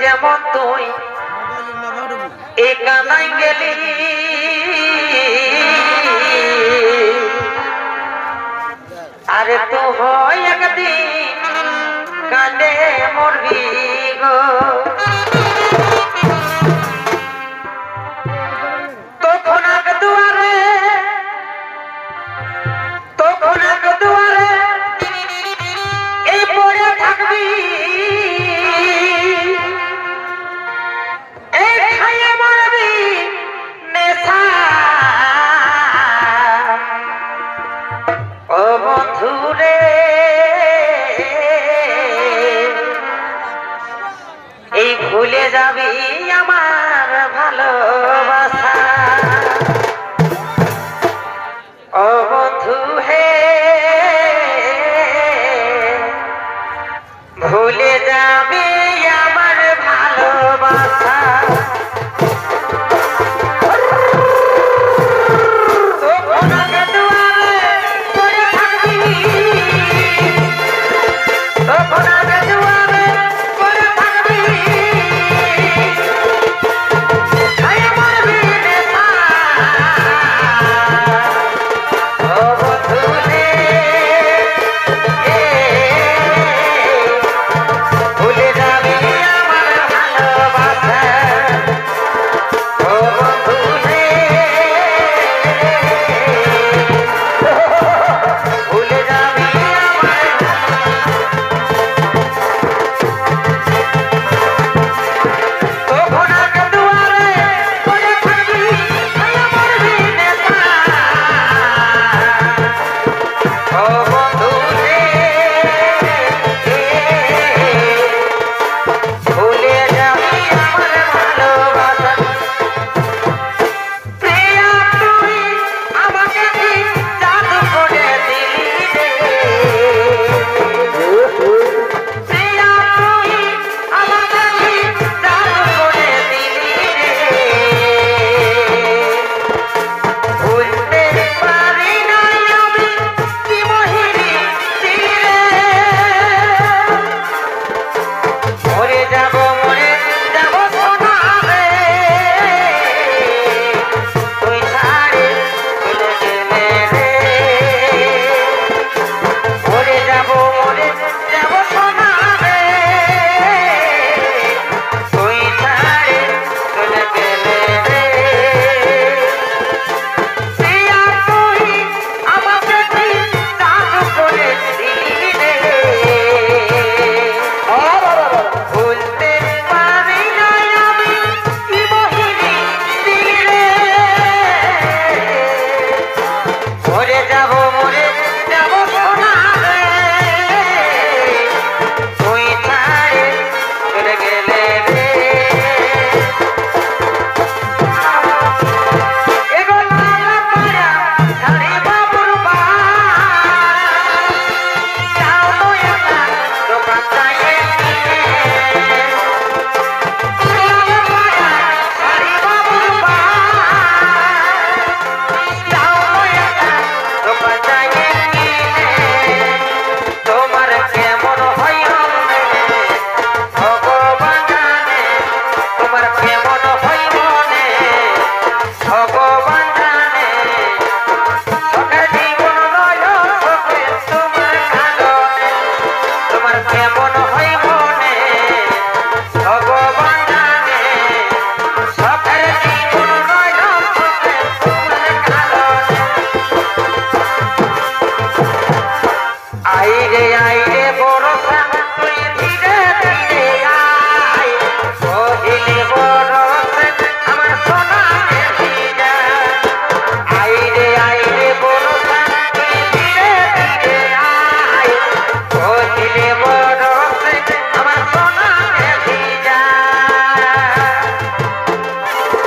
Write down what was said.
যেমন তুই একানাই গেলি। আরে তো হয় একদিন কালে মরবি গো। ভুলে যাবে 아.